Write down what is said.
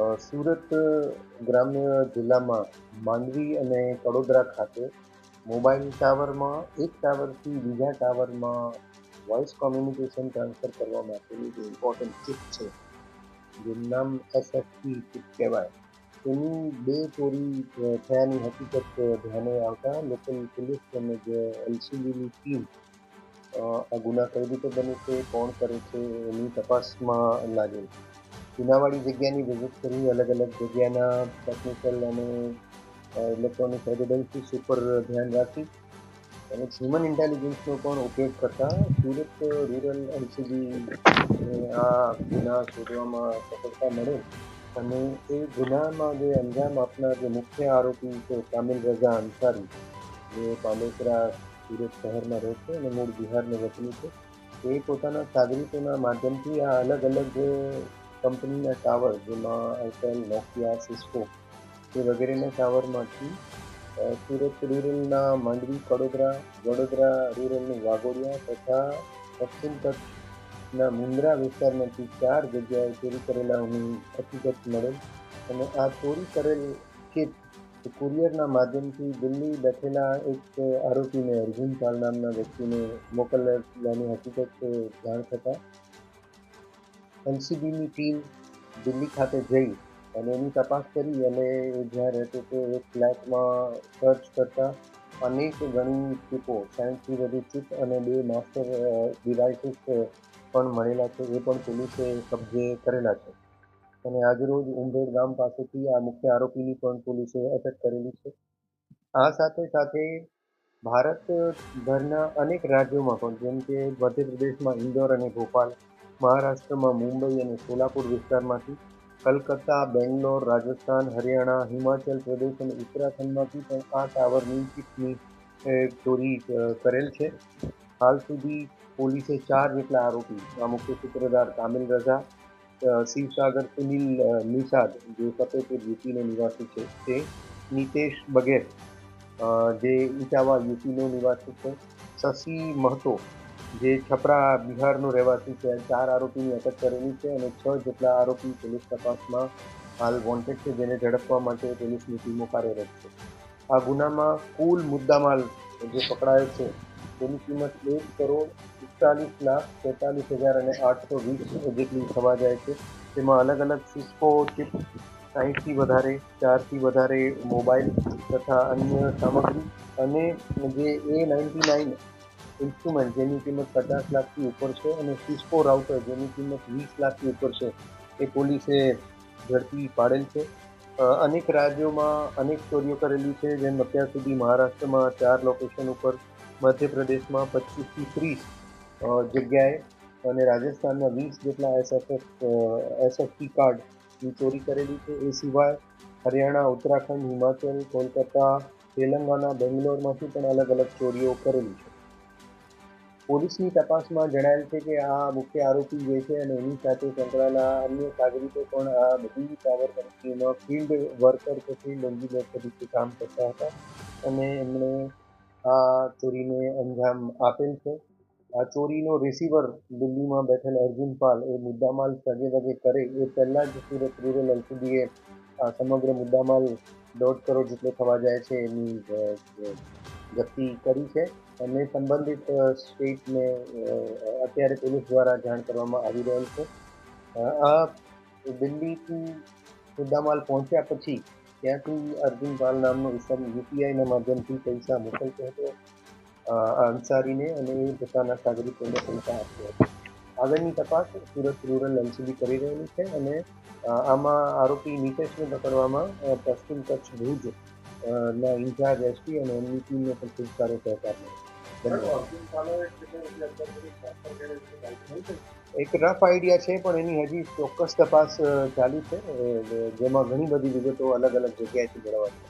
સુરત ગ્રામ્ય જિલ્લામાં માંડવી અને કડોદરા ખાતે મોબાઈલ ટાવરમાં, એક ટાવરથી બીજા ટાવરમાં વોઇસ કોમ્યુનિકેશન ટ્રાન્સફર કરવા માટેની જે ઇમ્પોર્ટન્ટ ચિપ છે, જેનું નામ એસએફટી ચિપ કહેવાય. તેની બે ચોરી થયાની હકીકત ધ્યાને આવતા લોકલ પોલીસ તેમજ એલસીબીની ટીમ આ ગુના કઈ રીતે બને છે, કોણ કરે છે, એની તપાસમાં લાગેલ ગુનાવાળી જગ્યાની વિઝિટ કરી અલગ અલગ જગ્યાના ટેકનિકલ અને ઇલેક્ટ્રોનિક એવિડન્સીસ ઉપર ધ્યાન રાખી અને હ્યુમન ઇન્ટેલિજન્સનો પણ ઉપયોગ કરતા સુરત રૂરલ એલસીબી આ ગુના શોધવામાં સફળતા મળે અને એ ગુનામાં જે અંજામ આપનાર જે મુખ્ય આરોપી છે કામિલ રઝા અંસારી, જે પાંડેસરા સુરત શહેરમાં રહે છે અને મૂળ બિહારનો વતની છે એ પોતાના સાગરીતોના માધ્યમથી આ અલગ અલગ કંપનીના ટાવર, જેમાં આઈટેલ નોકિયા, સિસ્કો એ વગેરેના ટાવરમાંથી સુરત રૂરલના માંડવી કડોદરા વડોદરા રૂરલનું વાઘોડિયા તથા પશ્ચિમ કચ્છના મુન્દ્રા વિસ્તારમાંથી ચાર જગ્યાએ ચોરી કરેલાની હકીકત મળેલ અને આ ચોરી કરેલ કિટ કુરિયરના માધ્યમથી દિલ્હી બેઠેલા એક આરોપીને અર્જુન પાલ નામના વ્યક્તિને મોકલવાની હકીકત જાણ થતાં એલસીબીની ટીમ દિલ્હી ખાતે જઈ અને એની તપાસ કરી અને એ જ્યાં રહેતો તે એક ફ્લેટમાં સર્ચ કરતા અનેક ઘણી ચીપો સાયન્સથી વધુ ચીપ અને બે માસ્ટર ડિવાઇસીસ પણ મળેલા છે, એ પણ પોલીસે કબજે કરેલા છે. અને આજરોજ ઉંભેર ગામ પાસેથી આ મુખ્ય આરોપીની પણ પોલીસે અટક કરેલી છે. આ સાથે સાથે ભારતભરના અનેક રાજ્યોમાં પણ, જેમ કે મધ્યપ્રદેશમાં ઇન્દોર અને ભોપાલ મહારાષ્ટ્રમાં, મુંબઈ અને સોલાપુર વિસ્તારમાંથી કલકત્તા, બેંગ્લોર, રાજસ્થાન, હરિયાણા, હિમાચલ પ્રદેશ અને ઉત્તરાખંડમાંથી પણ આ ટાવરની ચીપની ચોરી કરેલ છે. હાલ સુધી પોલીસે ચાર જેટલા આરોપી, આ મુખ્ય સૂત્રધાર કામિલ રઝા શિવસાગર સુનિલ નિષાદ, જે ફતેપુર યુપીનો નિવાસી છે, તે નિતેશ બગેર જે ઇટાવા યુપીનો નિવાસી છે, શશી મહતો, જે છપરા બિહારનો રહેવાસી છે, ચાર આરોપીની અટક કરેલી છે અને છ જેટલા આરોપી પોલીસ તપાસમાં હાલ વોન્ટેડ છે, જેને ઝડપવા માટે પોલીસની ટીમો કાર્યરત છે. આ ગુનામાં કુલ મુદ્દામાલ જે પકડાયો છે, તેની કિંમત એક કરોડ પિસ્તાલીસ લાખ તેતાલીસ હજાર અને આઠસો વીસ જેટલી થવા જાય છે. તેમાં અલગ અલગ સિસ્કો ચિપ સાહીઠથી વધારે, ચારથી વધારે મોબાઈલ તથા અન્ય સામગ્રી અને જે એ નાઇન્ટી નાઇન ઇન્સ્ટ્રુમેન્ટ જેની કિંમત પચાસ લાખથી ઉપર છે અને સિસ્કો રાઉટર જેની કિંમત વીસ લાખથી ઉપર છે, એ પોલીસે ઝડપી પાડેલ છે. અનેક રાજ્યોમાં અનેક ચોરીઓ કરેલી છે, જેમ અત્યાર સુધી મહારાષ્ટ્રમાં ચાર લોકેશન ઉપર, મધ્યપ્રદેશમાં પચીસથી ત્રીસ જગ્યાએ અને રાજસ્થાનમાં વીસ જેટલા એસએફએફ એસએફટી કાર્ડની ચોરી કરેલી છે. એ સિવાય હરિયાણા, ઉત્તરાખંડ, હિમાચલ, કોલકાતા, તેલંગાણા, બેંગ્લોરમાંથી પણ અલગ અલગ ચોરીઓ કરેલી છે. પોલીસની તપાસમાં જણાયેલ છે કે આ મુખ્ય આરોપી જે છે અને એની સાથે સંકળાયેલા અન્ય નાગરિકો પણ આ બધી પાવર કંપનીમાં ફિલ્ડ વર્કર કે ફિલ્ડ એન્જિનિયર તરીકે કામ કરતા હતા અને એમણે આ ચોરીને અંજામ આપેલ છે. આ ચોરીનો રિસીવર દિલ્હીમાં બેઠેલ અર્જુન પાલ એ મુદ્દામાલ સગે વગે કરે એ પહેલાં જ સુરત રૂરલ એલસીબીએ આ સમગ્ર મુદ્દામાલ દોઢ કરોડ જેટલો થવા જાય છે એની જપ્તી કરી છે. અને સંબંધિત સ્ટેટને અત્યારે પોલીસ દ્વારા જાણ કરવામાં આવી રહેલ છે. આ દિલ્હીથી મુદ્દામાલ પહોંચ્યા પછી ત્યાંથી અર્જુન પાલ નામનો ઇસમ યુપીઆઈના માધ્યમથી પૈસા મોકલતો હતો. અંસારીને અને પોતાના નાગરિકોને પૈસા આપતો હતો. આગળની તપાસ સુરત રૂરલ એલસીબી કરી રહેલી છે અને આમાં આરોપી નિતેશને પકડવામાં પશ્ચિમ કચ્છ ભુજ ના ઇન્ચાર્જ એસપી અને એમની ટીમને પણ ખૂબ સારો સહકાર એક રફ આઈડિયા છે, પણ એની હજી ચોક્કસ તપાસ ચાલુ છે. જેમાં ઘણી બધી વિગતો અલગ અલગ જગ્યાએથી મેળવવા છે